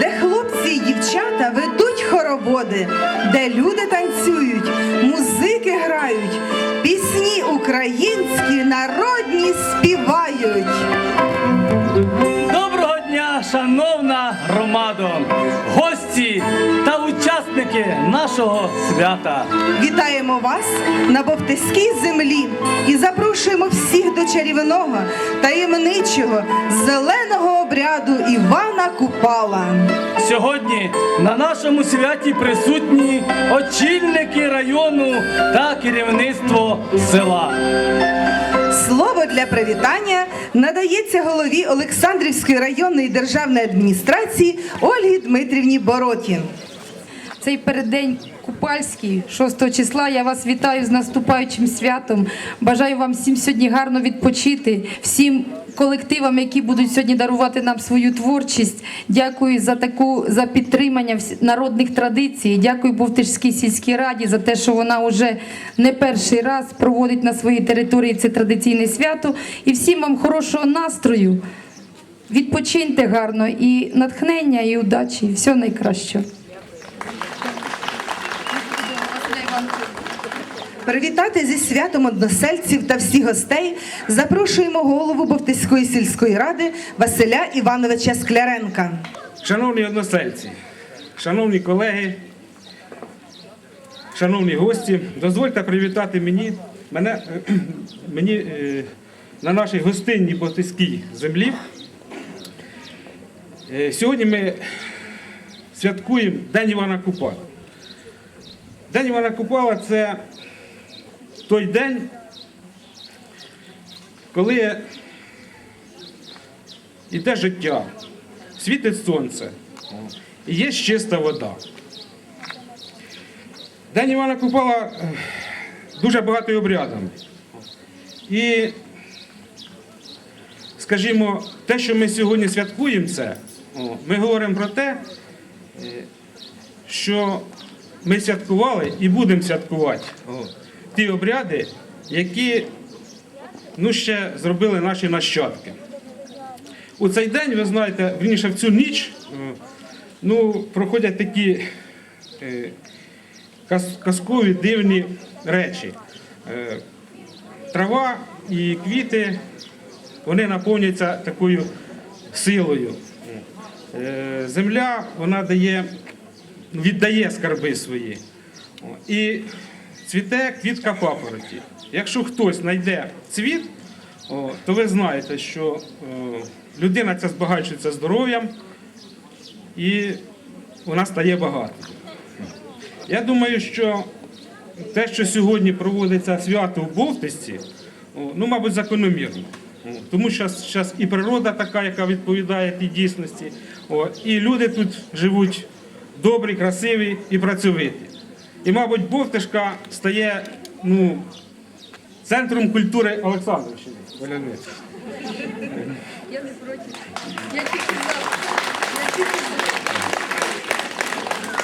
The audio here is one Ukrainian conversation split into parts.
де хлопці і дівчата ведуть хороводи, де люди танцюють, музики грають, пісні українські народні співають. Доброго дня, шановна громадо, гості та учасники нашого свята. Вітаємо вас на Бовтиській землі і запрошуємо всіх до чарівного, таємничого, зеленого обряду Івана Купала. Сьогодні на нашому святі присутні очільники району та керівництво села. Слово для привітання надається голові Олександрівської районної державної адміністрації Ольгі Дмитрівні Боротін. Цей переддень Купальський, 6 числа. Я вас вітаю з наступаючим святом. Бажаю вам всім сьогодні гарно відпочити, всім колективам, які будуть сьогодні дарувати нам свою творчість. Дякую за таку за підтримання народних традицій. Дякую Бовтишській сільській раді за те, що вона вже не перший раз проводить на своїй території це традиційне свято. І всім вам хорошого настрою. Відпочиньте гарно і натхнення, і удачі. І всього найкращого. Привітати зі святом односельців та всіх гостей запрошуємо голову Бовтиської сільської ради Василя Івановича Скляренка. Шановні односельці, шановні колеги, шановні гості, дозвольте привітати мені, мене, мені е, на нашій гостинній Балтійській землі. Е, Сьогодні ми святкуємо День Івана Купала. День Івана Купала це той день, коли йде життя, світить сонце, і є чиста вода. День Івана Купала е, дуже багатий обрядами. І, скажімо, те, що ми сьогодні святкуємо це, ми говоримо про те, що ми святкували і будемо святкувати ті обряди, які ну, ще зробили наші нащадки. У цей день, ви знаєте, вірніше в цю ніч ну, проходять такі е, казкові дивні речі. Е, Трава і квіти вони наповнюються такою силою. Е, Земля вона дає, віддає скарби свої. І цвіте квітка папороті. Якщо хтось знайде цвіт, то ви знаєте, що е, людина ця збагачується здоров'ям і вона стає багатою. Я думаю, що те, що сьогодні проводиться свято в Бовтисці, ну, мабуть, закономірно. Тому що зараз і природа така, яка відповідає тій дійсності, о, і люди тут живуть добрі, красиві і працьовиті. І, мабуть, Бовтишка стає ну, центром культури Олександрівщини. Я не проти. Я тільки.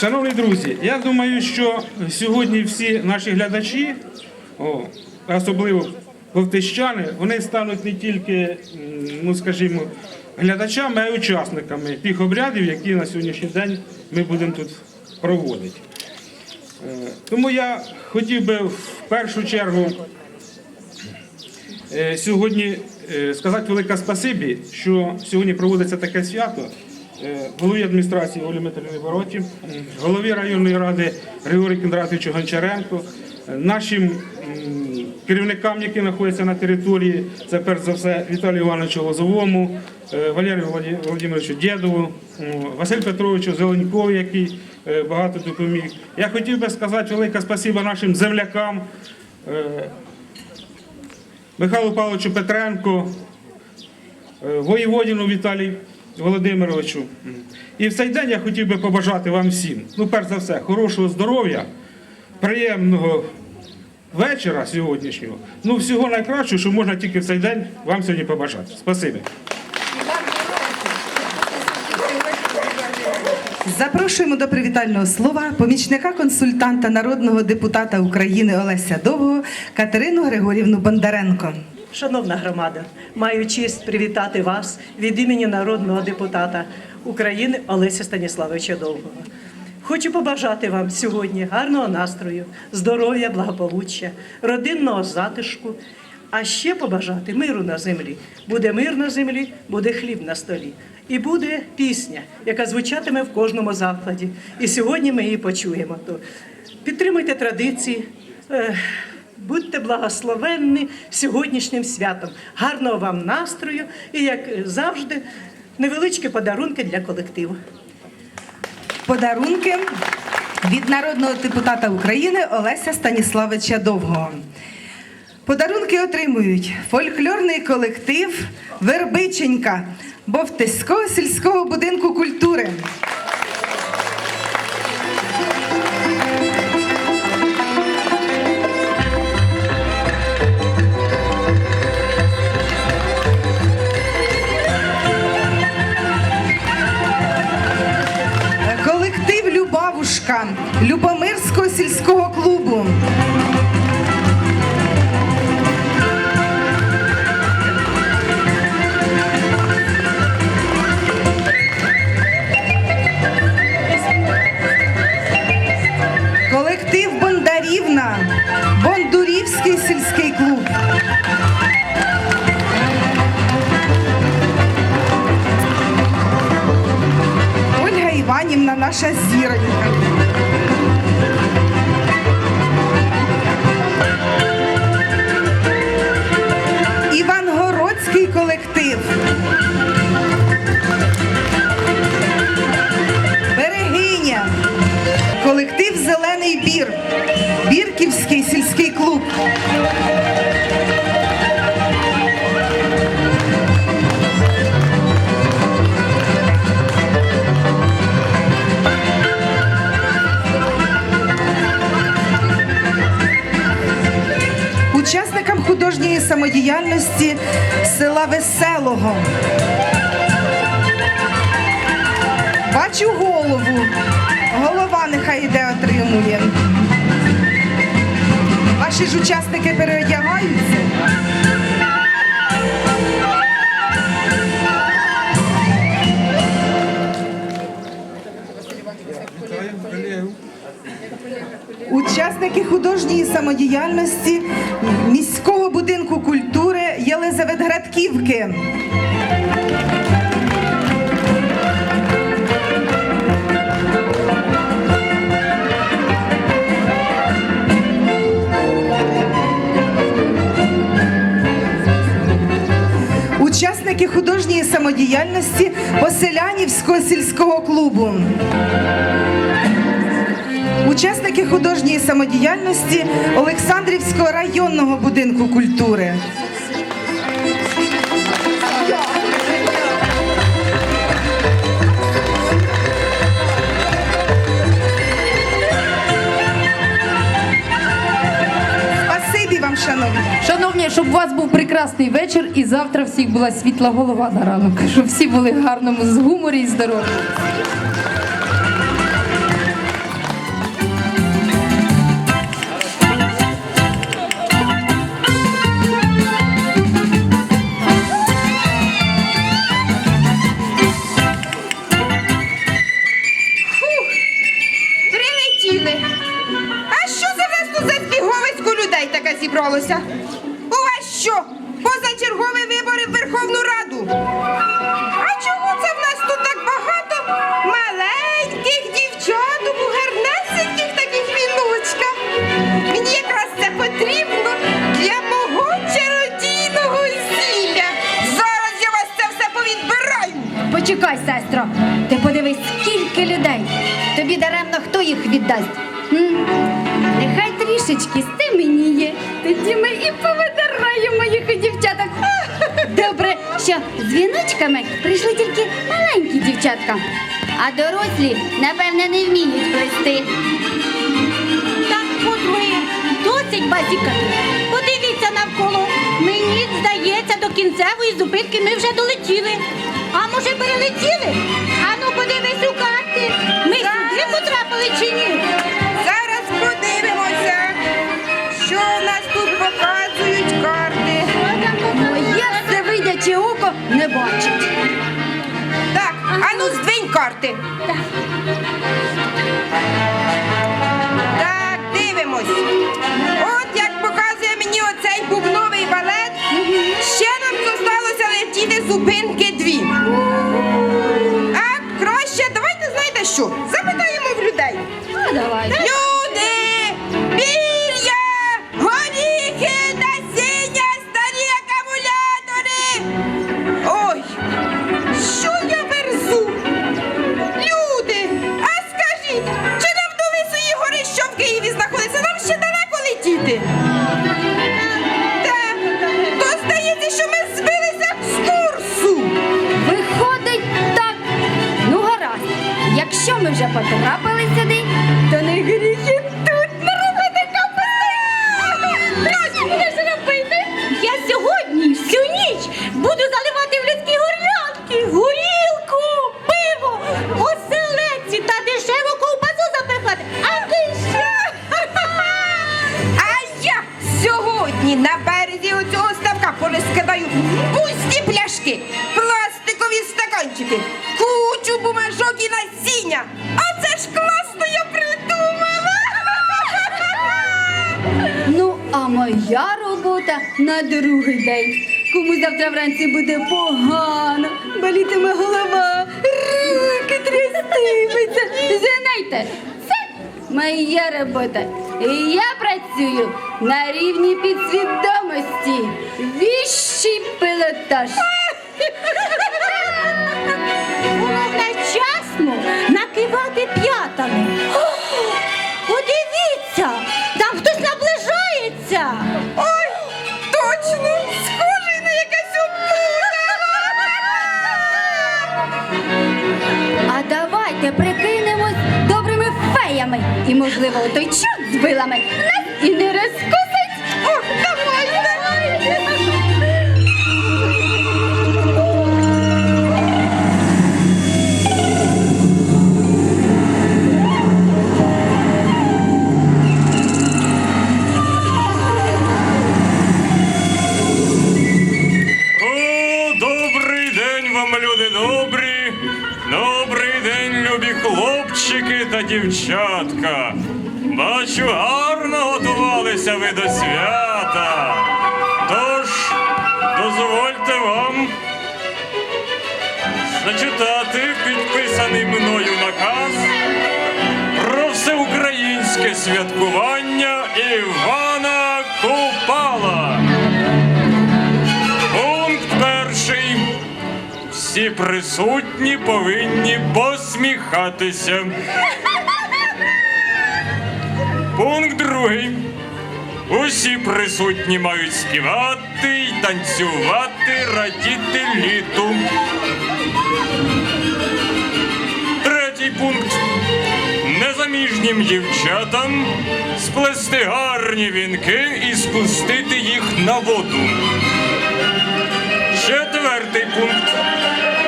Шановні друзі, я думаю, що сьогодні всі наші глядачі, о, особливо повтищани, вони стануть не тільки, ну скажімо, глядачами, а й учасниками тих обрядів, які на сьогоднішній день ми будемо тут проводити. Е, Тому я хотів би в першу чергу е, сьогодні е, сказати велике спасибі, що сьогодні проводиться таке свято. Голові адміністрації Олі Дмитрівні Вороті, голові районної ради Григорію Кіндратовичу Гончаренко, нашим керівникам, які знаходяться на території, це перш за все Віталію Івановичу Лозовому, е, Валерію Володимировичу Дєдову, м, Василю Петровичу Зеленькові, який е, багато допоміг. Я хотів би сказати велике спасибо нашим землякам. е, Михайлу Павловичу Петренку, е, воєводіну Віталію Володимировичу. І в цей день я хотів би побажати вам всім, ну, перш за все, хорошого здоров'я, приємного вечора сьогоднішнього. Ну, всього найкращого, що можна тільки в цей день вам сьогодні побажати. Спасибі. Запрошуємо до привітального слова помічника консультанта народного депутата України Олеся Довгого Катерину Григорівну Бондаренко. Шановна громада, маю честь привітати вас від імені народного депутата України Олеся Станіславовича Довгого. Хочу побажати вам сьогодні гарного настрою, здоров'я, благополуччя, родинного затишку, а ще побажати миру на землі. Буде мир на землі, буде хліб на столі. І буде пісня, яка звучатиме в кожному закладі. І сьогодні ми її почуємо. То підтримуйте традиції. е, Будьте благословенні сьогоднішнім святом. Гарного вам настрою і, як завжди, невеличкі подарунки для колективу. Подарунки від народного депутата України Олеся Станіславича Довгого. Подарунки отримують фольклорний колектив Вербиченька Бовтиського сільського будинку культури. Іванівна, наша зіронька. Івангородський колектив. Берегиня. Колектив Зелений бір. Бірківський сільський клуб. Художньої самодіяльності села Веселого. Бачу голову. Голова нехай іде отримує. Ваші ж учасники переодягаються. Учасники художньої самодіяльності міського будинку культури Єлизаветградківки. Учасники художньої самодіяльності Поселянівського сільського клубу. Учасники художньої самодіяльності Олександрівського районного будинку культури. Шановні. Шановні, щоб у вас був прекрасний вечір і завтра всіх була світла голова на ранок, щоб всі були в гарному з гуморі і здорові. Що з віночками прийшли тільки маленькі дівчатка. А дорослі, напевне, не вміють плести. Так, подруги, досить базікати. Подивіться навколо. Мені здається, до кінцевої зупинки ми вже долетіли. А може перелетіли? Ану, подивись у карти. Ми сюди потрапили чи ні? Зараз подивимося, що в нас тут показують карти. Всевидяче око не бачить. Так, а ну здвинь карти. Так, дивимось. От моя. І я працюю на рівні підсвідомості. Віщий пилотаж. Головне вчасно накивати п'ятами. Подивіться, там хтось наближається. Ой, точно, схожий на якась опута. А давайте. І, можливо, той чорт з вилами нас і не розкусить. О, давай, давай. О, добрий день вам, люди добрі. Добрий день, любі хлопчики та дівчатка. Бачу, гарно готувалися ви до свята. Тож, дозвольте вам зачитати підписаний мною наказ про всеукраїнське святкування Івана Купала. Пункт перший. Всі присутні повинні посміхатися. Пункт другий. Усі присутні мають співати й танцювати, радіти літу. Третій пункт. Незаміжнім дівчатам сплести гарні вінки і спустити їх на воду. Четвертий пункт.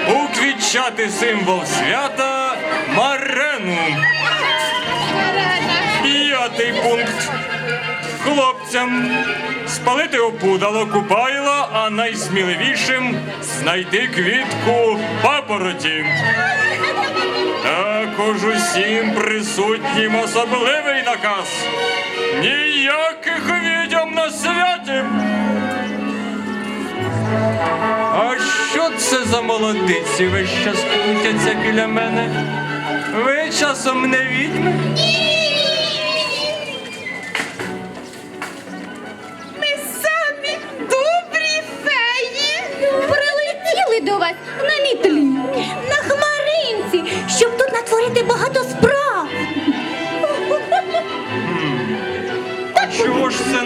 Уквітчати символ свята Марену. П'ятий пункт. Хлопцям спалити опудало купайла, а найсміливішим знайти квітку папороті. Також усім присутнім особливий наказ. Ніяких відьом на святі. А що це за молодиці весь час крутяться біля мене? Ви часом не відьми?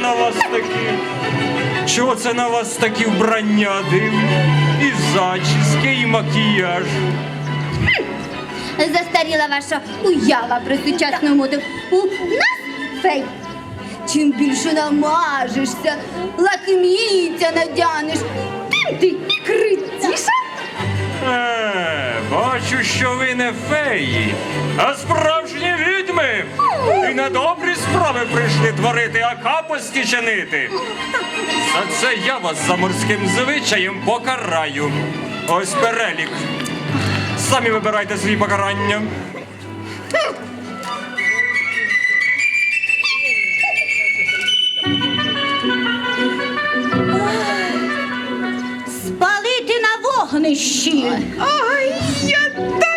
На вас такі? Чого це на вас такі вбрання дивні? І зачіски, і макіяж. Застаріла ваша уява про сучасну моду. У нас фей. Чим більше намажешся, лакміття надянеш, тим ти критіша. Е, бачу, що ви не феї, а справжні відьми. І на добрі справи прийшли творити, а капості чинити. За це я вас за морським звичаєм покараю. Ось перелік. Самі вибирайте свої покарання. Спалити на вогнищі. Ой, я так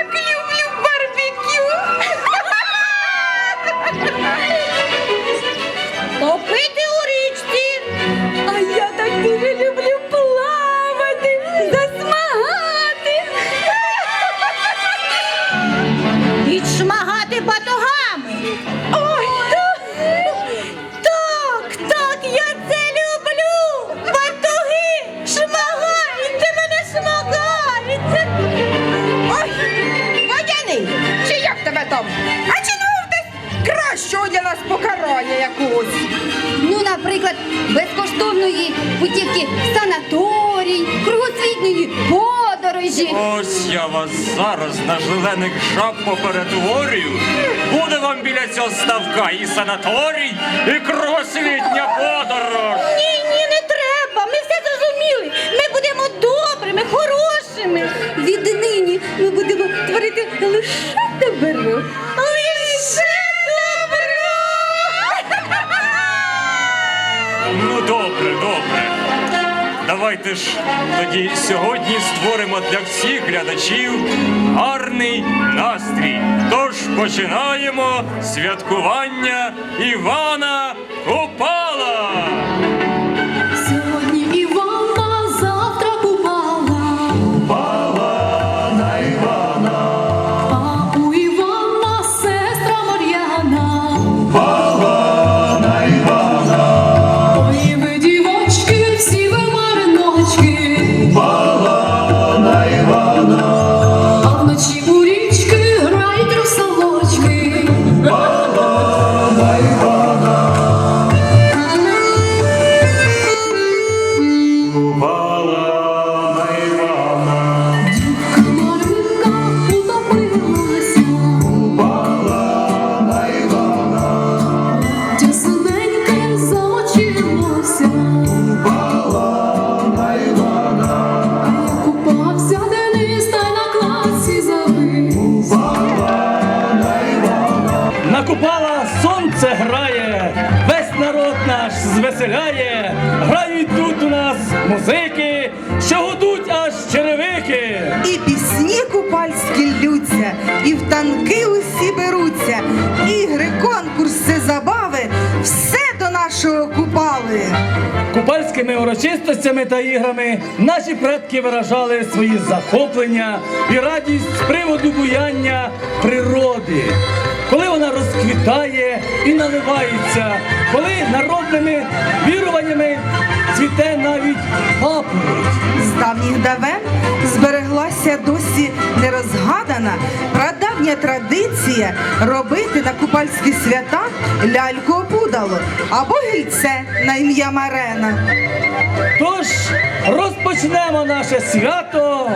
наприклад, безкоштовної путівки в санаторій, кругосвітньої подорожі. Ось я вас зараз на зелених жаб поперетворюю. Буде вам біля цього ставка і санаторій, і кругосвітня подорож. Ні, ні, не треба. Ми все зрозуміли. Ми будемо добрими, хорошими. Віднині ми будемо творити лише добро. Добре, добре. Давайте ж тоді сьогодні створимо для всіх глядачів гарний настрій. Тож починаємо святкування Івана Купала. Музики, що гудуть аж черевики. І пісні купальські ллються, і в танки усі беруться, ігри, конкурси, забави, все до нашого купали. Купальськими урочистостями та іграми наші предки виражали свої захоплення і радість з приводу буяння природи. Коли вона розквітає і наливається, коли народними давніх давен збереглася досі нерозгадана прадавня традиція робити на купальські свята ляльку опудало або гільце на ім'я Марена. Тож розпочнемо наше свято.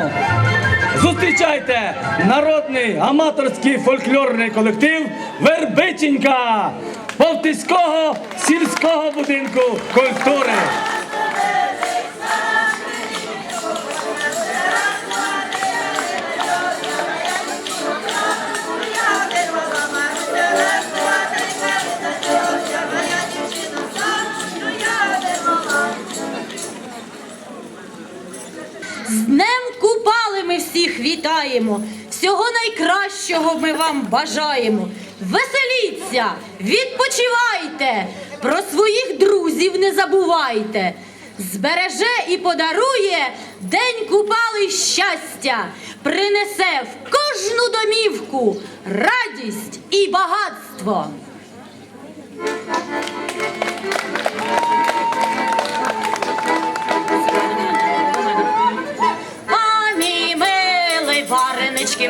Зустрічайте народний аматорський фольклорний колектив Вербиченька Полтиського сільського будинку культури. Вітаємо. Всього найкращого ми вам бажаємо. Веселіться, відпочивайте, про своїх друзів не забувайте. Збереже і подарує День Купали щастя, принесе в кожну домівку радість і багатство.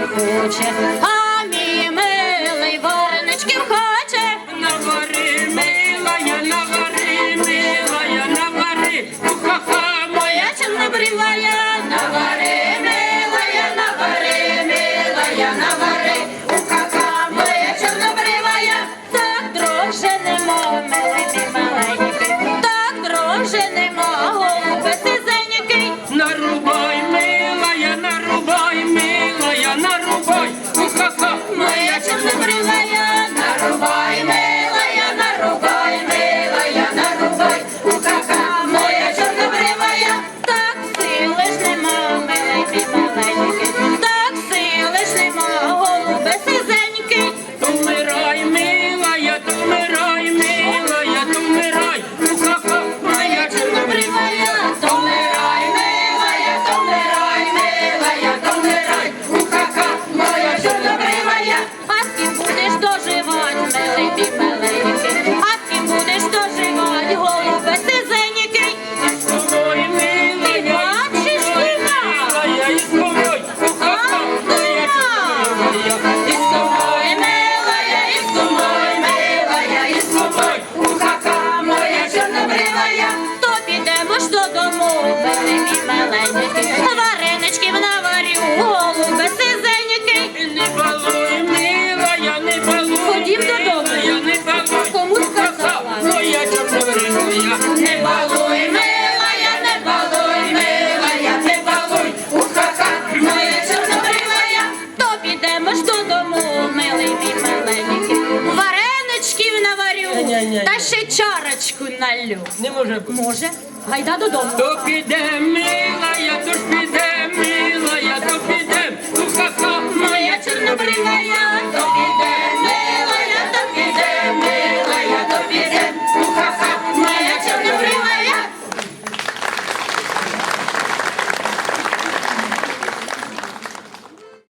Хоче, може. Гайда додому. То піде, милая,